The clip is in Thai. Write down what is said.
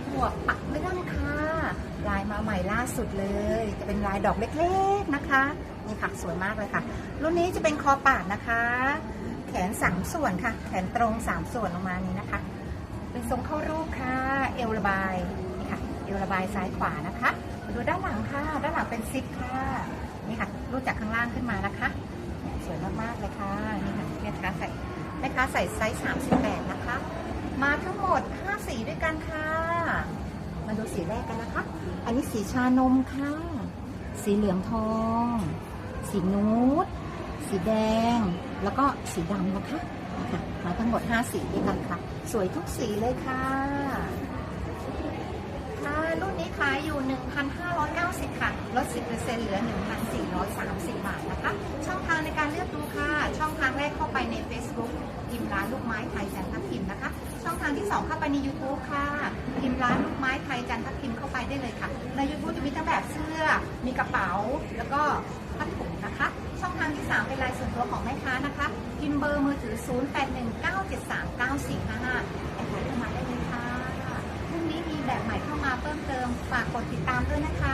บวกปักเรื่องค่ะ ลายมาใหม่ล่าสุดเลย จะเป็นลายดอกเล็กๆนะคะนี่ค่ะสวยมากเลยค่ะ รุ่นนี้จะเป็นคอปาดนะคะ แขนสามส่วนค่ะ แขนตรงสามส่วนลงมานี้นะคะ เป็นทรงเข้ารูปค่ะ เอวระบายนี่ค่ะเอวระบายซ้ายขวานะคะดูด้านหลังค่ะ ด้านหลังเป็นซิปค่ะนี่ค่ะรูดจากข้างล่างขึ้นมานะคะสวยมากๆเลยค่ะนี่ค่ะแม่ค้าใส่แม่ค้าใส่ไซส์38นะคะ มาทั้งหมด 5 สีด้วยกันค่ะ มาดูสีแรกกันนะคะ อันนี้สีชานมค่ะ สีเหลืองทอง สีนูดสีแดง แล้วก็สีดำนะคะนะคะ มาทั้งหมด 5 สีด้วยกันค่ะ สวยทุกสีเลยค่ะค่ะรุ่นนี้ขายอยู่ 1,590 ค่ะ ลด 10%เหลือ 1,430 บาทนะคะ ช่องทางในการเลือกดูค่ะ ช่องทางแรกเข้าไปใน Facebook พิมพ์ร้านลูกไม้ไทยจันทพิมนะคะ ทางที่ 2 เข้าไปใน YouTube ค่ะพิมพ์ร้านลูกไม้ไทยจันทพิมพ์เข้าไปได้เลยค่ะ ใน YouTube จะมีทั้งแบบเสื้อ มีกระเป๋า แล้วก็ผ้าถุงนะคะ ช่องทางที่ 3 เป็นไลน์ส่วนตัวของแม่ค้านะคะ พิมพ์เบอร์มือถือ 0819739455แอดไลน์เข้ามาได้เลยค่ะพรุ่งนี้มีแบบใหม่เข้ามาเพิ่มเติม ฝากกดติดตามด้วยนะคะ